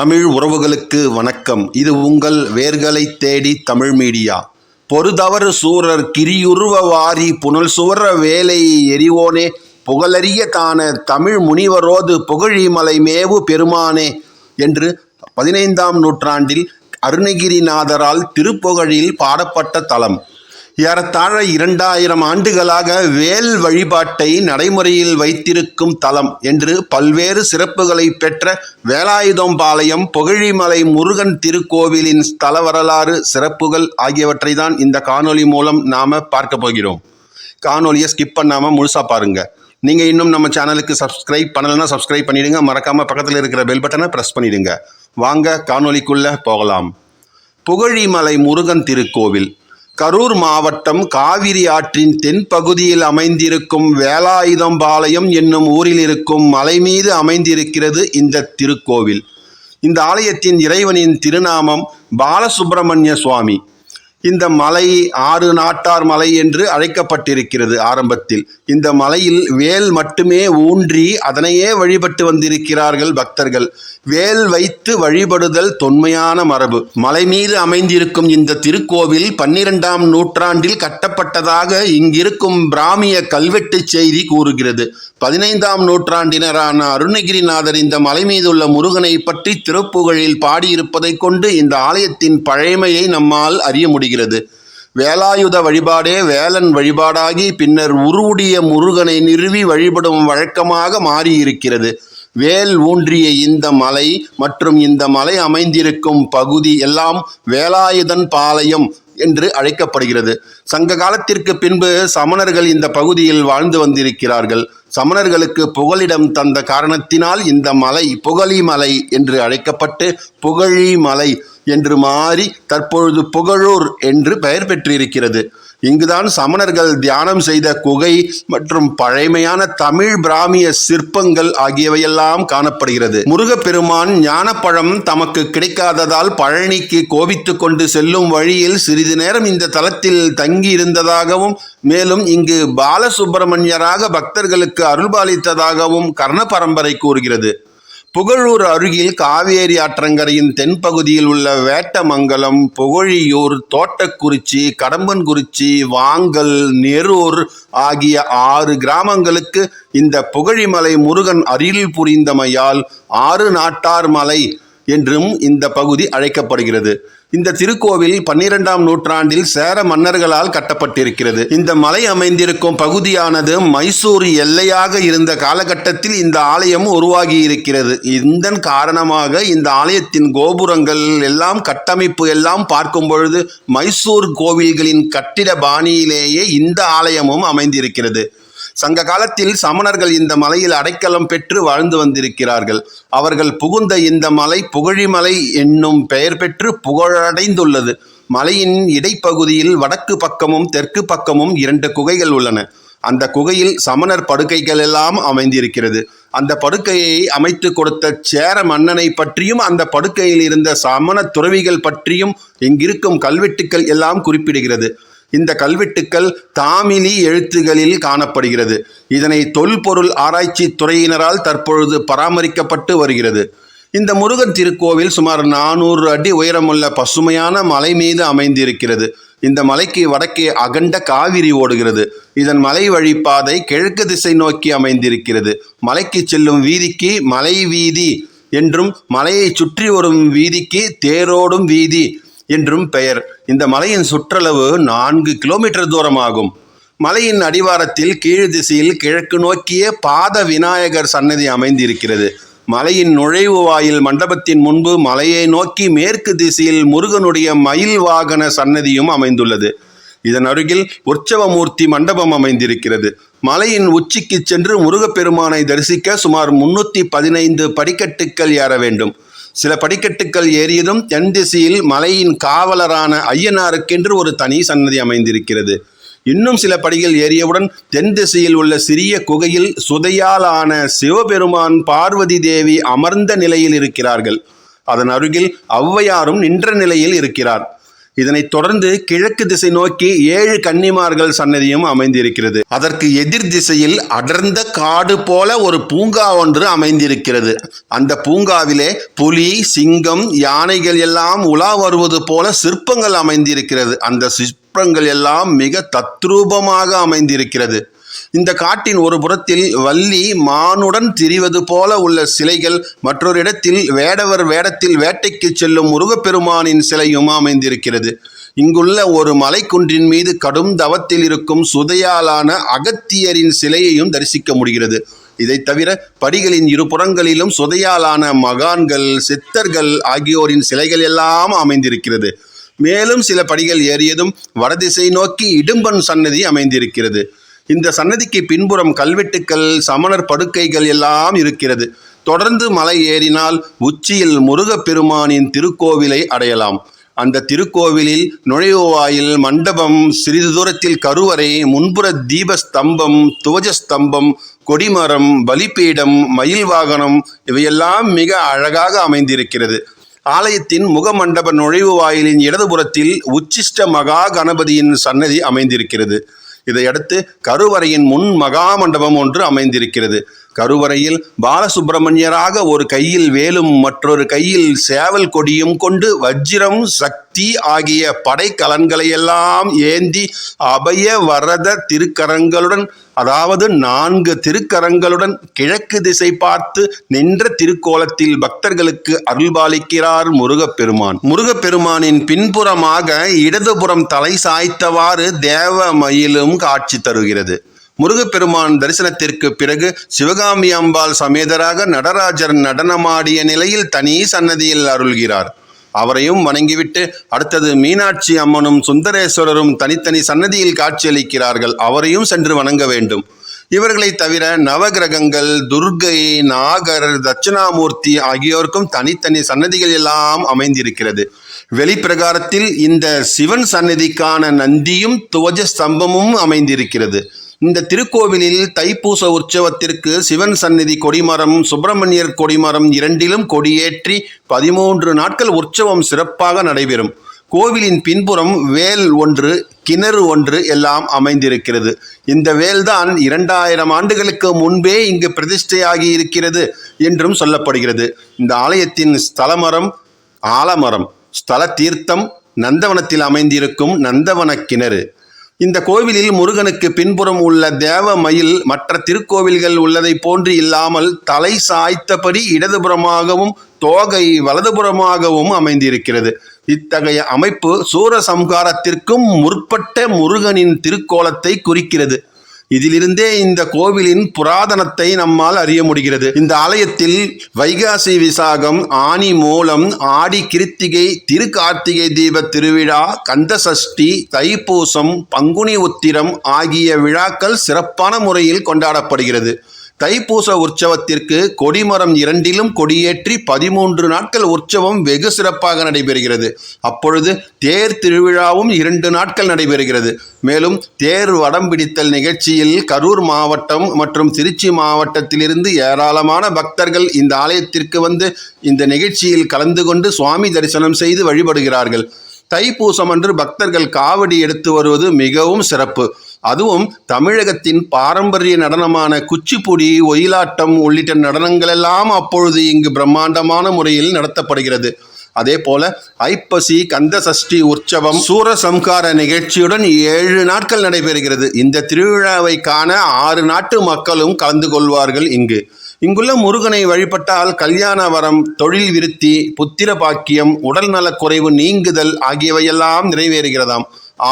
தமிழ் உறவுகளுக்கு வணக்கம். இது உங்கள் வேர்களை தேடி தமிழ் மீடியா. பொறுதவறு சூரர் கிரியுருவ வாரி புனல் சுவர வேலை எரிவோனே புகழறிய தான தமிழ் முனிவரோது புகழிமலை மேவு பெருமானே என்று பதினைந்தாம் நூற்றாண்டில் அருணகிரிநாதரால் திருப்புகழில் பாடப்பட்ட தலம். ஏறத்தாழ இரண்டாயிரம் ஆண்டுகளாக வேல் வழிபாட்டை நடைமுறையில் வைத்திருக்கும் தலம் என்று பல்வேறு சிறப்புகளை பெற்ற வேலாயுதம்பாளையம் புகழிமலை முருகன் திருக்கோவிலின் ஸ்தல வரலாறு சிறப்புகள் ஆகியவற்றை தான் இந்த காணொலி மூலம் நாம பார்க்க போகிறோம். காணொலியை ஸ்கிப் பண்ணாமல் முழுசாக பாருங்க. நீங்கள் இன்னும் நம்ம சேனலுக்கு சப்ஸ்கிரைப் பண்ணலைன்னா சப்ஸ்கிரைப் பண்ணிடுங்க. மறக்காமல் பக்கத்தில் இருக்கிற பெல் பட்டனை ப்ரெஸ் பண்ணிடுங்க. வாங்க காணொளிக்குள்ளே போகலாம். புகழிமலை முருகன் திருக்கோவில். கரூர் மாவட்டம் காவிரி ஆற்றின் தென்பகுதியில் அமைந்திருக்கும் வேலாயுதம்பாளையம் என்னும் ஊரில் இருக்கும் மலை மீது அமைந்திருக்கிறது இந்த திருக்கோவில். இந்த ஆலயத்தின் இறைவனின் திருநாமம் பாலசுப்பிரமணிய சுவாமி. இந்த மலை ஆறு நாட்டார் மலை என்று அழைக்கப்பட்டிருக்கிறது ஆரம்பத்தில். இந்த மலையில் வேல் மட்டுமே ஊன்றி அதனையே வழிபட்டு வந்திருக்கிறார்கள் பக்தர்கள். வேல் வைத்து வழிபடுதல் தொன்மையான மரபு. மலை மீது அமைந்திருக்கும் இந்த திருக்கோவில் பன்னிரெண்டாம் நூற்றாண்டில் கட்டப்பட்டதாக இங்கிருக்கும் பிராமிய கல்வெட்டு செய்தி கூறுகிறது. பதினைந்தாம் நூற்றாண்டினரான அருணகிரிநாதர் இந்த மலை மீதுள்ள முருகனை பற்றி திருப்புகழில் பாடியிருப்பதைக் கொண்டு இந்த ஆலயத்தின் பழைமையை நம்மால் அறிய முடியும் முடிகிறது வேலாயுத வழிபாடே வேலன் வழிபாடாகி பின்னர் உருவுடைய முருகனை நிறுவி வழிபடும் வழக்கமாக மாறியிருக்கிறது. வேல் ஊன்றிய இந்த மலை மற்றும் இந்த மலை அமைந்திருக்கும் பகுதி எல்லாம் வேலாயுதன் பாளையம். என்று அழைக்கப்படுகிறது. சங்க காலத்திற்கு பின்பு சமணர்கள் இந்த பகுதியில் வாழ்ந்து வந்திருக்கிறார்கள். சமணர்களுக்கு புகலிடம் தந்த காரணத்தினால் இந்த மலை புகழி மலை என்று அழைக்கப்பட்டு புகழி மலை என்று மாறி தற்பொழுது புகழூர் என்று பெயர் பெற்றிருக்கிறது. இங்குதான் சமணர்கள் தியானம் செய்த குகை மற்றும் பழைமையான தமிழ் பிராமிய சிற்பங்கள் ஆகியவையெல்லாம் காணப்படுகிறது. முருகப்பெருமான் ஞானப்பழம் தமக்கு கிடைக்காததால் பழனிக்கு கோபித்து கொண்டு செல்லும் வழியில் சிறிது நேரம் இந்த தலத்தில் தங்கி இருந்ததாகவும் மேலும் இங்கு பாலசுப்பிரமணியராக பக்தர்களுக்கு அருள்பாலித்ததாகவும் கர்ண பரம்பரை கூறுகிறது. புகழூர் அருகில் காவேரி ஆற்றங்கரையின் தென்பகுதியில் உள்ள வேட்டமங்கலம் புகழியூர் தோட்டக்குறிச்சி கடம்பன்குறிச்சி வாங்கல் நெரூர் ஆகிய ஆறு கிராமங்களுக்கு இந்த புகழிமலை முருகன் அருகில் புரிந்தமையால் ஆறு நாட்டார் மலை என்றும் இந்த பகுதி அழைக்கப்படுகிறது. இந்த திருக்கோவில் பன்னிரெண்டாம் நூற்றாண்டில் சேர மன்னர்களால் கட்டப்பட்டிருக்கிறது. இந்த மலை அமைந்திருக்கும் பகுதியானது மைசூர் எல்லையாக இருந்த காலகட்டத்தில் இந்த ஆலயம் உருவாகி இருக்கிறது இதன் காரணமாக இந்த ஆலயத்தின் கோபுரங்கள் எல்லாம் கட்டமைப்பு எல்லாம் பார்க்கும் பொழுது மைசூர் கோவில்களின் கட்டிட பாணியிலேயே இந்த ஆலயமும் அமைந்திருக்கிறது. சங்க காலத்தில் சமணர்கள் இந்த மலையில் அடைக்கலம் பெற்று வாழ்ந்து வந்திருக்கிறார்கள். அவர்கள் புகுந்த இந்த மலை புகழிமலை என்னும் பெயர் பெற்று புகழடைந்துள்ளது. மலையின் இடைப்பகுதியில் வடக்கு பக்கமும் தெற்கு பக்கமும் இரண்டு குகைகள் உள்ளன. அந்த குகையில் சமணர் படுக்கைகள் எல்லாம் அமைந்திருக்கிறது. அந்த படுக்கையை அமைத்து கொடுத்த சேர மன்னனை பற்றியும் அந்த படுக்கையில் இருந்த சமண துறவிகள் பற்றியும் இங்கிருக்கும் கல்வெட்டுக்கள் எல்லாம் குறிப்பிடுகிறது. இந்த கல்வெட்டுக்கள் தாமிலி எழுத்துகளில் காணப்படுகிறது. இதனை தொல்பொருள் ஆராய்ச்சி துறையினரால் தற்பொழுது பராமரிக்கப்பட்டு வருகிறது. இந்த முருகன் திருக்கோவில் சுமார் நானூறு அடி உயரமுள்ள பசுமையான மலை மீது அமைந்திருக்கிறது. இந்த மலைக்கு வடக்கே அகண்ட காவிரி ஓடுகிறது. இதன் மலை வழிப்பாதை கிழக்கு திசை நோக்கி அமைந்திருக்கிறது. மலைக்கு செல்லும் வீதிக்கு மலை வீதி என்றும் மலையை சுற்றி வரும் வீதிக்கு தேரோடும் வீதி என்றும் பெயர். இந்த மலையின் சுற்றளவு நான்கு கிலோமீட்டர் தூரமாகும். மலையின் அடிவாரத்தில் கீழ் திசையில் கிழக்கு நோக்கிய பாத விநாயகர் சன்னதி அமைந்திருக்கிறது. மலையின் நுழைவு வாயில் மண்டபத்தின் முன்பு மலையை நோக்கி மேற்கு திசையில் முருகனுடைய மயில் வாகன சன்னதியும் அமைந்துள்ளது. இதன் அருகில் உற்சவமூர்த்தி மண்டபம் அமைந்திருக்கிறது. மலையின் உச்சிக்கு சென்று முருகப்பெருமானை தரிசிக்க சுமார் முன்னூற்றி பதினைந்து படிக்கட்டுக்கள் ஏற வேண்டும். சில படிக்கட்டுக்கள் ஏறியதும் தென் திசையில் மலையின் காவலரான ஐயனாருக்கென்று ஒரு தனி சன்னதி அமைந்திருக்கிறது. இன்னும் சில படிகள் ஏறியவுடன் தென் திசையில் உள்ள சிறிய குகையில் சுதையாலான சிவபெருமான் பார்வதி தேவி அமர்ந்த நிலையில் இருக்கிறார்கள். அதன் அருகில் ஔவையாரும் நின்ற நிலையில் இருக்கிறார். இதனைத் தொடர்ந்து கிழக்கு திசை நோக்கி ஏழு கன்னிமார்கள் சன்னதியும் அமைந்திருக்கிறது. அதற்கு எதிர் திசையில் அடர்ந்த காடு போல ஒரு பூங்கா ஒன்று அமைந்திருக்கிறது. அந்த பூங்காவிலே புலி சிங்கம் யானைகள் எல்லாம் உலா வருவது போல சிற்பங்கள் அமைந்திருக்கிறது. அந்த சிற்பங்கள் எல்லாம் மிக தத்ரூபமாக அமைந்திருக்கிறது. இந்த காட்டின் ஒரு புறத்தில் வள்ளி மானுடன் திரிவது போல உள்ள சிலைகள் மற்றொரு இடத்தில் வேடவர் வேடத்தில் வேட்டைக்கு செல்லும் முருகப்பெருமானின் சிலையும் அமைந்திருக்கிறது. இங்குள்ள ஒரு மலைக்குன்றின் மீது கடும் தவத்தில் இருக்கும் சுதையாலான அகத்தியரின் சிலையையும் தரிசிக்க முடிகிறது. இதை தவிர படிகளின் இருபுறங்களிலும் சுதையாலான மகான்கள் சித்தர்கள் ஆகியோரின் சிலைகள் எல்லாம் அமைந்திருக்கிறது. மேலும் சில படிகள் ஏறியதும் வடதிசை நோக்கி இடும்பன் சன்னதி அமைந்திருக்கிறது. இந்த சன்னதிக்கு பின்புறம் கல்வெட்டுக்கள் சமணர் படுக்கைகள் எல்லாம் இருக்கிறது. தொடர்ந்து மலை ஏறினால் உச்சியில் முருகப்பெருமானின் திருக்கோவிலை அடையலாம். அந்த திருக்கோவிலில் நுழைவாயில் மண்டபம் சிறிது தூரத்தில் கருவறை முன்புற தீபஸ்தம்பம் துவஜஸ்தம்பம் கொடிமரம் பலிபீடம் மயில் வாகனம் இவையெல்லாம் மிக அழகாக அமைந்திருக்கிறது. ஆலயத்தின் முகமண்டப நுழைவு வாயிலின் இடதுபுறத்தில் உச்சிஷ்ட மகா கணபதியின் சன்னதி அமைந்திருக்கிறது. இதையடுத்து கருவறையின் முன் மகா மண்டபம் ஒன்று அமைந்திருக்கிறது. கருவறையில் பாலசுப்பிரமணியராக ஒரு கையில் வேலும் மற்றொரு கையில் சேவல் கொடியும் கொண்டு வஜ்ரம் சக்தி ஆகிய படைக்கலன்களையெல்லாம் ஏந்தி அபய வரத திருக்கரங்களுடன் அதாவது நான்கு திருக்கரங்களுடன் கிழக்கு திசை பார்த்து நின்ற திருக்கோலத்தில் பக்தர்களுக்கு அருள்பாலிக்கிறார் முருகப்பெருமான். முருகப்பெருமானின் பின்புறமாக இடதுபுறம் தலை சாய்த்தவாறு தேவ மயிலும் காட்சி தருகிறது. முருகப்பெருமான் தரிசனத்திற்கு பிறகு சிவகாமி அம்பாள் சமேதராக நடராஜர் நடனமாடிய நிலையில் தனி சன்னதியில் அருள்கிறார். அவரையும் வணங்கிவிட்டு அடுத்தது மீனாட்சி அம்மனும் சுந்தரேஸ்வரரும் தனித்தனி சன்னதியில் காட்சியளிக்கிறார்கள். அவரையும் சென்று வணங்க வேண்டும். இவர்களை தவிர நவகிரகங்கள் துர்கை நாகர் தட்சிணாமூர்த்தி ஆகியோருக்கும் தனித்தனி சன்னதிகள் எல்லாம் அமைந்திருக்கிறது. வெளிப்பிரகாரத்தில் இந்த சிவன் சன்னதிக்கான நந்தியும் துவஜ ஸ்தம்பமும் அமைந்திருக்கிறது. இந்த திருக்கோவிலில் தைப்பூச உற்சவத்திற்கு சிவன் சந்நிதி கொடிமரம் சுப்பிரமணியர் கொடிமரம் இரண்டிலும் கொடியேற்றி பதிமூன்று நாட்கள் உற்சவம் சிறப்பாக நடைபெறும். கோவிலின் பின்புறம் வேல் ஒன்று கிணறு ஒன்று எல்லாம் அமைந்திருக்கிறது. இந்த வேல்தான் இரண்டாயிரம் ஆண்டுகளுக்கு முன்பே இங்கு பிரதிஷ்டையாகி இருக்கிறது என்றும் சொல்லப்படுகிறது. இந்த ஆலயத்தின் ஸ்தலமரம் ஆலமரம் ஸ்தல தீர்த்தம் நந்தவனத்தில் அமைந்திருக்கும் நந்தவன கிணறு. இந்த கோவிலில் முருகனுக்கு பின்புறம் உள்ள தேவ மயில் மற்ற திருக்கோவில்கள் உள்ளதைப் போன்று இல்லாமல் தலை சாய்த்தபடி இடதுபுறமாகவும் தோகை வலதுபுறமாகவும் அமைந்திருக்கிறது. இத்தகைய அமைப்பு சூரசம்ஹாரத்திற்கும் முற்பட்ட முருகனின் திருக்கோலத்தை குறிக்கிறது. இதிலிருந்தே இந்த கோவிலின் புராதனத்தை நம்மால் அறிய முடிகிறது. இந்த ஆலயத்தில் வைகாசி விசாகம் ஆனி மூலம் ஆடி கிருத்திகை திரு கார்த்திகை தீப திருவிழா கந்த சஷ்டி தைப்பூசம் பங்குனி உத்திரம் ஆகிய விழாக்கள் சிறப்பான முறையில் கொண்டாடப்படுகிறது. தைப்பூச உற்சவத்திற்கு கொடிமரம் இரண்டிலும் கொடியேற்றி பதிமூன்று நாட்கள் உற்சவம் வெகு சிறப்பாக நடைபெறுகிறது. அப்பொழுது தேர் திருவிழாவும் இரண்டு நாட்கள் நடைபெறுகிறது. மேலும் தேர் வடம் பிடித்தல் நிகழ்ச்சியில் கரூர் மாவட்டம் மற்றும் திருச்சி மாவட்டத்திலிருந்து ஏராளமான பக்தர்கள் இந்த ஆலயத்திற்கு வந்து இந்த நிகழ்ச்சியில் கலந்து கொண்டு சுவாமி தரிசனம் செய்து வழிபடுகிறார்கள். தைப்பூசம் அன்று பக்தர்கள் காவடி எடுத்து வருவது மிகவும் சிறப்பு. அதுவும் தமிழகத்தின் பாரம்பரிய நடனமான குச்சிப்புடி ஒயிலாட்டம் உள்ளிட்ட நடனங்களெல்லாம் அப்பொழுது இங்கு பிரம்மாண்டமான முறையில் நடத்தப்படுகிறது. அதே போல ஐப்பசி கந்த சஷ்டி உற்சவம் சூரசம்கார நிகழ்ச்சியுடன் ஏழு நாட்கள் நடைபெறுகிறது. இந்த திருவிழாவை காண ஆறு நாட்டு மக்களும் கலந்து கொள்வார்கள் இங்கு. இங்குள்ள முருகனை வழிபட்டால் கல்யாண வரம் தொழில் விருத்தி புத்திர பாக்கியம் உடல் நலக்குறைவு நீங்குதல் ஆகியவையெல்லாம் நிறைவேறுகிறதாம்.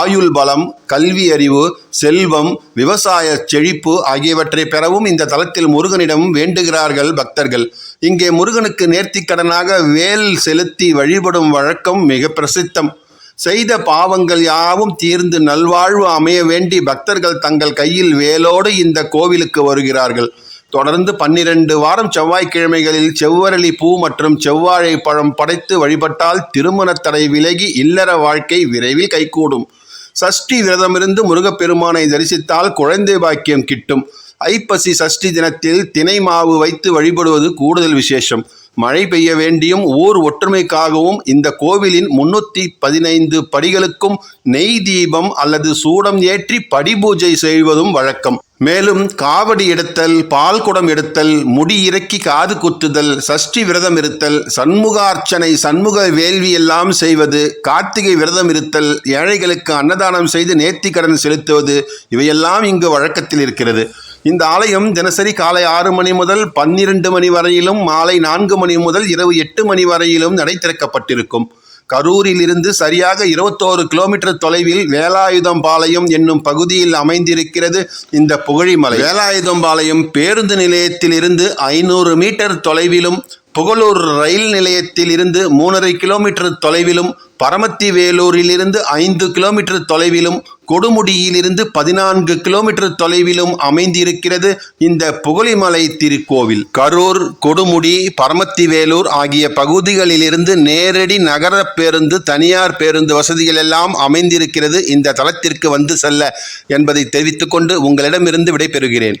ஆயுள் பலம் கல்வி அறிவு செல்வம் விவசாய செழிப்பு ஆகியவற்றை பெறவும் இந்த தலத்தில் முருகனிடம் வேண்டுகிறார்கள் பக்தர்கள். இங்கே முருகனுக்கு நேர்த்திக்கடனாக வேல் செலுத்தி வழிபடும் வழக்கம் மிக பிரசித்தம். செய்த பாவங்கள் யாவும் தீர்ந்து நல்வாழ்வு அமைய வேண்டி பக்தர்கள் தங்கள் கையில் வேலோடு இந்த கோவிலுக்கு வருகிறார்கள். தொடர்ந்து பன்னிரண்டு வாரம் செவ்வாய்க்கிழமைகளில் செவ்வரளி பூ மற்றும் செவ்வாழை பழம் படைத்து வழிபட்டால் திருமணத் தடை விலகி இல்லற வாழ்க்கை விரைவில் கைகூடும். சஷ்டி விரதமிருந்து முருகப்பெருமானை தரிசித்தால் குழந்தை பாக்கியம் கிட்டும். ஐப்பசி சஷ்டி தினத்தில் தினை மாவு வைத்து வழிபடுவது கூடுதல் விசேஷம். மழை பெய்ய வேண்டியும் ஊர் ஒற்றுமைக்காகவும் இந்த கோவிலின் முன்னூற்றி பதினைந்து படிகளுக்கும் நெய் தீபம் அல்லது சூடம் ஏற்றி படிபூஜை செய்வதும் வழக்கம். மேலும் காவடி எடுத்தல் பால் குடம் எடுத்தல் முடி இறக்கி காது குத்துதல் சஷ்டி விரதம் இருத்தல் சண்முகார்ச்சனை சண்முக வேள்வி எல்லாம் செய்வது கார்த்திகை விரதம் இருத்தல் ஏழைகளுக்கு அன்னதானம் செய்து நேர்த்திக்கடன் செலுத்துவது இவையெல்லாம் இங்கு வழக்கத்தில் இருக்கிறது. இந்த ஆலயம் தினசரி காலை ஆறு மணி முதல் பன்னிரண்டு மணி வரையிலும் மாலை நான்கு மணி முதல் இரவு எட்டு மணி வரையிலும் நடை திறக்கப்பட்டிருக்கும். கரூரில் இருந்து சரியாக இருபத்தோரு கிலோமீட்டர் தொலைவில் வேலாயுதம்பாளையம் என்னும் பகுதியில் அமைந்திருக்கிறது இந்த புகழிமலை. வேலாயுதம்பாளையம் பேருந்து நிலையத்தில் இருந்து ஐநூறு மீட்டர் தொலைவிலும் புகழூர் ரயில் நிலையத்தில் இருந்து மூணரை கிலோமீட்டர் தொலைவிலும் பரமத்தி வேலூரிலிருந்து ஐந்து கிலோமீட்டர் தொலைவிலும் கொடுமுடியிலிருந்து பதினான்கு கிலோமீட்டர் தொலைவிலும் அமைந்திருக்கிறது இந்த புகழிமலை திருக்கோவில். கரூர் கொடுமுடி பரமத்தி வேலூர் ஆகிய பகுதிகளிலிருந்து நேரடி நகர பேருந்து தனியார் பேருந்து வசதிகள் எல்லாம் அமைந்திருக்கிறது. இந்த தளத்திற்கு வந்து செல்ல என்பதை தெரிவித்துக்கொண்டு உங்களிடமிருந்து விடைபெறுகிறேன்.